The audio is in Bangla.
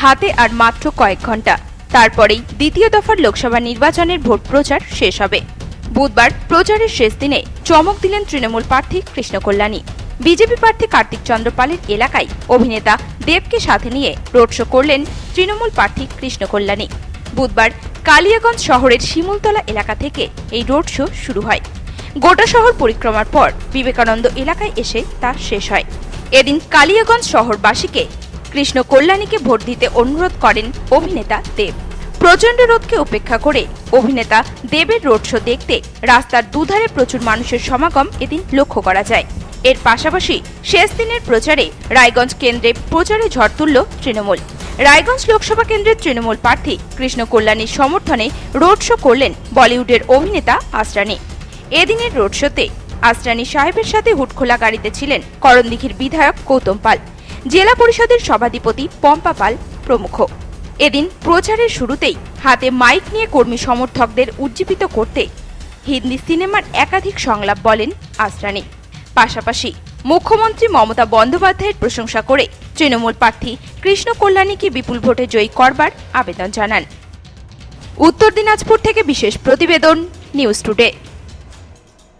হাতে আর মাত্র কয়েক ঘণ্টা। তারপরেই দ্বিতীয় দফার লোকসভা নির্বাচনের ভোট প্রচার শেষ হবে। বুধবার প্রচারের শেষ দিনে চমক দিলেন তৃণমূল প্রার্থী কৃষ্ণ কল্যাণী বিজেপি প্রার্থী কার্তিক চন্দ্র পালের এলাকায় অভিনেতা দেবকে সাথে নিয়ে রোড শো করলেন তৃণমূল প্রার্থী কৃষ্ণ কল্যাণী বুধবার কালিয়াগঞ্জ শহরের শিমুলতলা এলাকা থেকে এই রোড শো শুরু হয়। গোটা শহর পরিক্রমার পর বিবেকানন্দ এলাকায় এসে তা শেষ হয়। এদিন কালিয়াগঞ্জ শহরবাসীকে কৃষ্ণ কল্যাণীকে ভোট দিতে অনুরোধ করেন অভিনেতা দেব। প্রচণ্ড রোধকে উপেক্ষা করে অভিনেতা দেবের রোড শো দেখতে রাস্তার দুধারে প্রচুর মানুষের সমাগম এদিন লক্ষ্য করা যায়। এর পাশাপাশি শেষ দিনের প্রচারে রায়গঞ্জ কেন্দ্রে প্রচারে ঝড় তুলল তৃণমূল। রায়গঞ্জ লোকসভা কেন্দ্রের তৃণমূল প্রার্থী কৃষ্ণ কল্যাণীর সমর্থনে রোড শো করলেন বলিউডের অভিনেতা আসরানি এদিনের রোড শোতে আসরানি সাহেবের সাথে হুটখোলা গাড়িতে ছিলেন করণদিঘির বিধায়ক গৌতম পাল। জেলা পরিষদের সভাধিপতি পম্পা পাল প্রমুখ। এদিন প্রচারের শুরুতেই হাতে মাইক নিয়ে কর্মী সমর্থকদের উজ্জীবিত করতে হিন্দি সিনেমার একাধিক সংলাপ বলেন আসরানি পাশাপাশি মুখ্যমন্ত্রী মমতা বন্দ্যোপাধ্যায়ের প্রশংসা করে তৃণমূল প্রার্থী কৃষ্ণ কল্যাণীকে বিপুল ভোটে জয়ী করবার আবেদন জানান। উত্তর দিনাজপুর থেকে বিশেষ প্রতিবেদন, নিউজ টুডে।